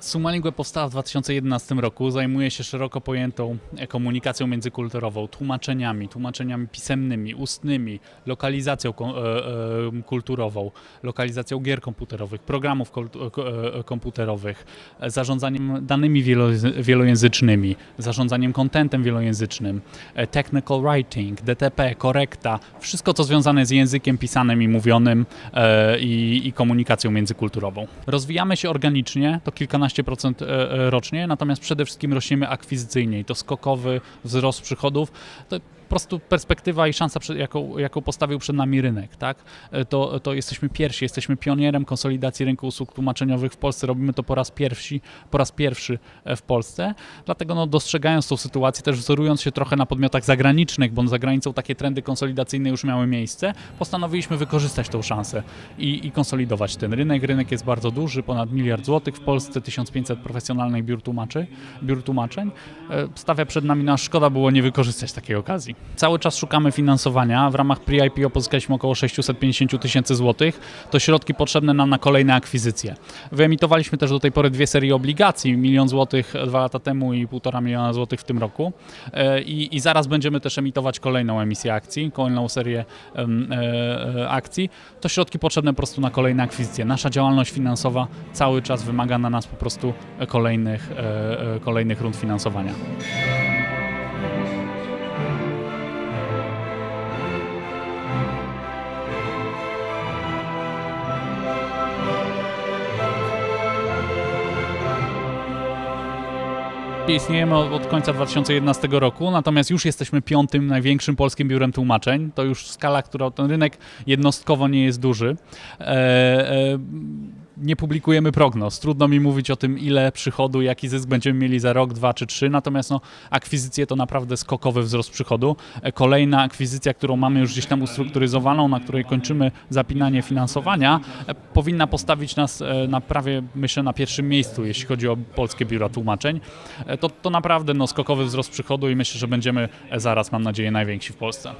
Sumalingwe powstała w 2011 roku, zajmuje się szeroko pojętą e, komunikacją międzykulturową, tłumaczeniami, tłumaczeniami pisemnymi, ustnymi, lokalizacją e, e, kulturową, lokalizacją gier komputerowych, programów komputerowych, zarządzaniem danymi wielo- wielojęzycznymi, zarządzaniem kontentem wielojęzycznym, technical writing, DTP, korekta, wszystko co związane z językiem pisanym i mówionym i, i komunikacją międzykulturową. Rozwijamy się organicznie, to kilkanaście procent e, e, rocznie, natomiast przede wszystkim rośniemy akwizycyjnie i to skokowy wzrost przychodów. To prostu perspektywa i szansa, jaką, jaką postawił przed nami rynek, tak? E, To, to jesteśmy pierwsi, jesteśmy pionierem konsolidacji rynku usług tłumaczeniowych w Polsce. Robimy to po raz pierwszy, po raz pierwszy e, w Polsce. Dlatego no, dostrzegając tą sytuację, też wzorując się trochę na podmiotach zagranicznych, bo za granicą takie trendy konsolidacyjne już miały miejsce, postanowiliśmy wykorzystać tą szansę i, i konsolidować ten rynek. Rynek jest bardzo duży, ponad miliard złotych w Polsce, 1500 profesjonalnych biur tłumaczy, biur tłumaczeń. E, Stawia przed nami na szkoda było nie wykorzystać takiej okazji. Cały czas szukamy finansowania. W ramach pre-IPO pozyskaliśmy około 650 tysięcy złotych. To środki potrzebne nam na kolejne akwizycje. Wyemitowaliśmy też do tej pory dwie serie obligacji, milion złotych dwa lata temu i półtora miliona złotych w tym roku. E, I, I zaraz będziemy też emitować kolejną emisję akcji, kolejną serię e, e, akcji. To środki potrzebne po prostu na kolejne akwizycje. Nasza działalność finansowa cały czas wymaga na nas po prostu kolejnych, kolejnych rund finansowania. Istniejemy od, końca 2011 roku, natomiast już jesteśmy piątym największym polskim biurem tłumaczeń. To już skala, która ten rynek jednostkowo nie jest duży. Nie publikujemy prognoz. Trudno mi mówić o tym, ile przychodu, jaki zysk będziemy mieli za rok, dwa czy trzy. Natomiast no, akwizycje to naprawdę skokowy wzrost przychodu. E, Kolejna akwizycja, którą mamy już gdzieś tam ustrukturyzowaną, na której kończymy zapinanie finansowania, e, powinna postawić nas e, na prawie, myślę, na pierwszym miejscu, jeśli chodzi o polskie biura tłumaczeń. To, to naprawdę no, skokowy wzrost przychodu i myślę, że będziemy zaraz, mam nadzieję, najwięksi w Polsce.